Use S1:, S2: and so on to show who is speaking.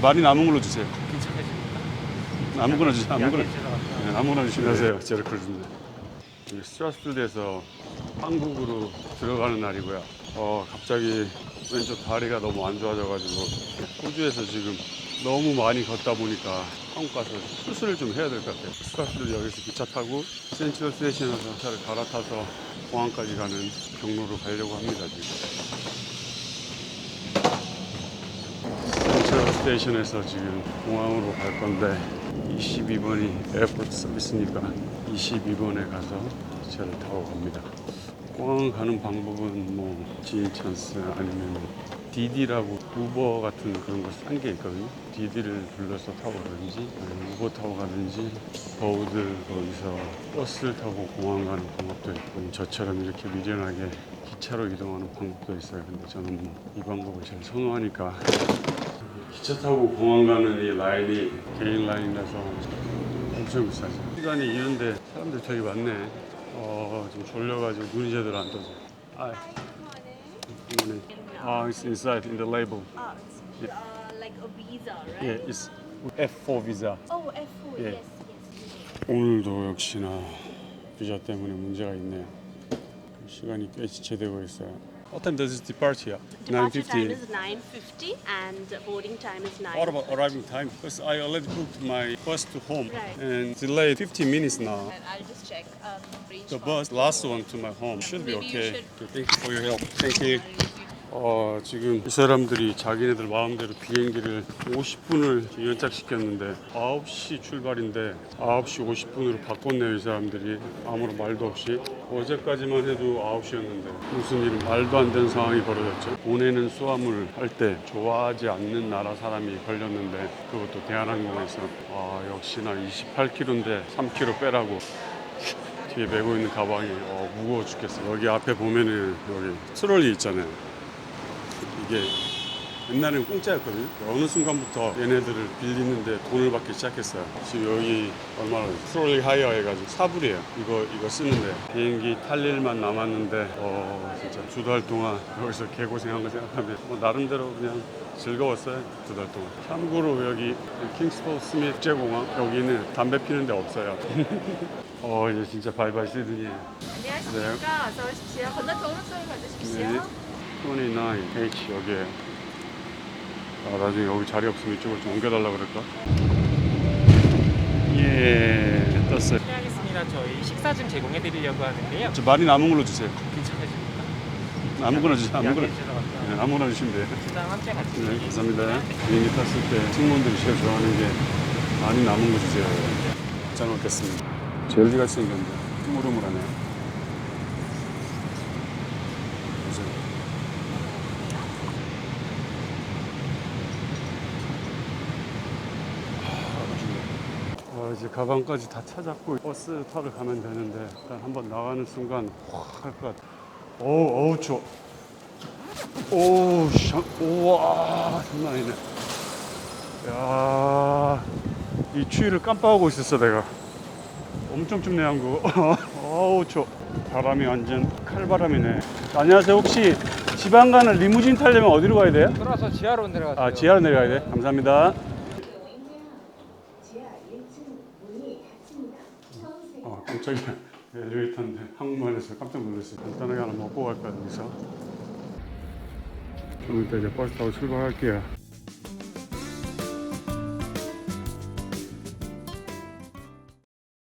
S1: 저 많이 남은 걸로 주세요.
S2: 괜찮으십니까?
S1: 아무거나 주세요. 아무거나. 네, 아무거나 주시면 안녕하세요. 제르크루즈입니다. 스트라스필드에서 한국으로 들어가는 날이고요. 어, 갑자기 왼쪽 다리가 너무 안 좋아져가지고 호주에서 지금 너무 많이 걷다 보니까 한국 가서 수술을 좀 해야 될 것 같아요. 스트라스필드 여기서 기차 타고 센트럴 스테이션에서 차를 갈아타서 공항까지 가는 경로로 가려고 합니다. 지금. 스테이션에서 지금 공항으로 갈 건데 22번이 에어포트 서비스니까 22번에 가서 기차를 타고 갑니다. 공항 가는 방법은 뭐 지인 찬스 아니면 디디라고 우버 같은 그런 거 싼 게 있거든요. 디디를 불러서 타고 가든지 아니면 우버 타고 가든지 버우드 거기서 버스를 타고 공항 가는 방법도 있고 저처럼 이렇게 미련하게 기차로 이동하는 방법도 있어요. 근데 저는 뭐 이 방법을 제일 선호하니까 기차 타고 공항 가는 이 라인이 개인 라인이라서 엄청 비싸죠. 시간이 이른데 사람들 되게 많네. 어, 좀 졸려가지고 눈이 제대로 안 떠져. 아, morning. 아, it's inside in the label.
S3: Ah, it's uh, like a visa, right?
S1: Yeah, it's F4 visa.
S3: Oh, F4.
S1: Yeah.
S3: Yes, yes.
S1: 오늘도 역시나 비자 때문에 문제가 있네요. 시간이 꽤 지체되고 있어요. What time does it depart here?
S3: Departure time
S1: 9:50.
S3: is 9:50 and boarding time is 9.
S1: What about arriving time? Because I already booked my bus to home
S3: Right.
S1: and delayed 15 minutes now.
S3: And I'll just check um, range
S1: The
S3: for-
S1: bus, last one to my home, should be
S3: Maybe you
S1: okay.
S3: should-
S1: Thank you for your help. Thank you. 어, 지금 이 사람들이 자기네들 마음대로 비행기를 50분을 연착시켰는데 9시 출발인데 9시 50분으로 바꿨네요 이 사람들이. 아무런 말도 없이. 어제까지만 해도 9시였는데 무슨 일 말도 안 되는 상황이 벌어졌죠. 보내는 수화물 할 때 좋아하지 않는 나라 사람이 걸렸는데 그것도 대한항공에서. 아 역시나 28kg인데 3kg 빼라고. 뒤에 메고 있는 가방이 어, 무거워 죽겠어. 여기 앞에 보면은 여기 트롤리 있잖아요. 이게 옛날엔 공짜였거든요. 어느 순간부터 얘네들을 빌리는데 돈을 받기 시작했어요. 지금 여기 얼마나 트롤리 하이어 해가지고 사불이에요. 이거 이거 쓰는데 비행기 탈 일만 남았는데 어 진짜 두 달 동안 여기서 개고생한 거 생각하면 뭐 나름대로 그냥 즐거웠어요 두 달 동안. 참고로 여기 킹스포 스미스 국제공항 여기는 담배 피는 데 없어요. 어 이제 진짜 바이바이 시드니에요.
S4: 안녕하십니까. 어서 오십시오. 건너편 오른쪽으로 가주십시오.
S1: 네. 29H 여기에. 아, 나중에 여기 자리 없으면 이쪽으로 좀 옮겨달라 그럴까? 예 떴어요.
S2: 실례하겠습니다. 저희 식사 좀 제공해 드리려고 하는데요.
S1: 저 많이 남은 걸로 주세요.
S2: 괜찮으십니까?
S1: 아무거나 주세요. 아무거나
S2: 들어갔다.
S1: 네, 아무거나 주시면 돼요.
S2: 식당 함께 같이
S1: 네 감사합니다. 비행기 탔을 때 승무원들이 제일 좋아하는 게 많이 남은 거 주세요. 잘 먹겠습니다. 젤리 같이 생겼는데 흐물흐물하네요 아, 이제 가방까지 다 찾았고 버스 타러 가면 되는데 일단 한번 나가는 순간 확 할 것 같아. 어우 어우 추워. 오우 샹 우와 장난 아니네. 야, 이 추위를 깜빡하고 있었어 내가. 엄청 춥네 한국. 어우 추워. 바람이 완전 칼바람이네. 안녕하세요. 혹시 지방 가는 리무진 타려면 어디로 가야 돼요?
S2: 돌아서 지하로 내려가세요.
S1: 아 지하로 내려가야 돼. 감사합니다. 어, 깜짝이야. 엘리베이터인데 한국말에서 깜짝 놀랐어요. 간단하게 하나 먹고 갈까 여기서. 좀 이따 이제 버스 타고 출발할게요.